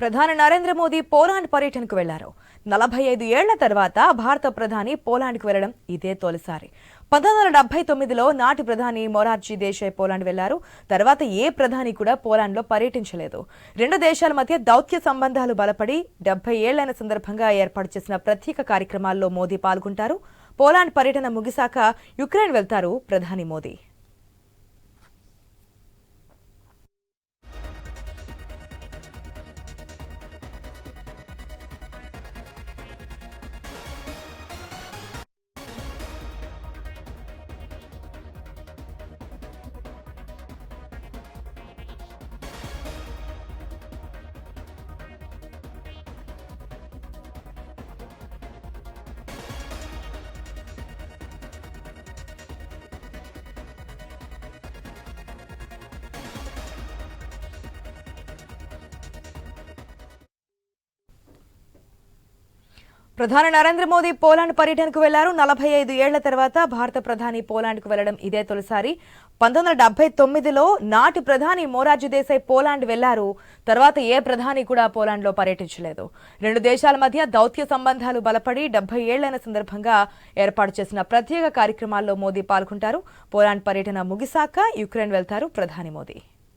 ప్రధాని నరేంద్ర మోదీ పోలాండ్ పర్యటనకు వెళ్ళారు. నలభై ఐదు ఏళ్ళ తర్వాత భారత ప్రధాని పోలాండ్కు వెళ్ళడం ఇదే తొలిసారి. పంతొమ్మిది వందల డెబ్బై తొమ్మిదిలో నాటి ప్రధాని మొరార్జీ దేశాయ్ పోలాండ్ వెళ్ళారు. తర్వాత ఏ ప్రధాని కూడా పోలాండ్లో పర్యటించలేదు. రెండు దేశాల మధ్య దౌత్య సంబంధాలు బలపడి డెబ్బై ఏళ్ళైన సందర్భంగా ఏర్పాటు చేసిన ప్రత్యేక కార్యక్రమాల్లో మోదీ పాల్గొంటారు. పోలాండ్ పర్యటన ముగిశాక యుక్రెయిన్ వెళ్తారు ప్రధాని మోదీ. ప్రధాని నరేంద్ర మోదీ పోలాండ్ పర్యటనకు వెళ్ళారు. నలభై ఐదు ఏళ్ళ తర్వాత భారత ప్రధాని పోలాండ్కు వెళ్ళడం ఇదే తొలిసారి. పంతొమ్మిది వందల డెబ్బై తొమ్మిదిలో నాటి ప్రధాని మోరార్జీ దేశాయ్ పోలాండ్ వెళ్ళారు. తర్వాత ఏ ప్రధాని కూడా పోలాండ్లో పర్యటించలేదు. రెండు దేశాల మధ్య దౌత్య సంబంధాలు బలపడి డెబ్బై ఏళ్ళైన సందర్భంగా ఏర్పాటు చేసిన ప్రత్యేక కార్యక్రమాల్లో మోదీ పాల్గొంటారు. పోలాండ్ పర్యటన ముగిశాక యుక్రెయిన్ వెళ్తారు ప్రధాని మోదీ.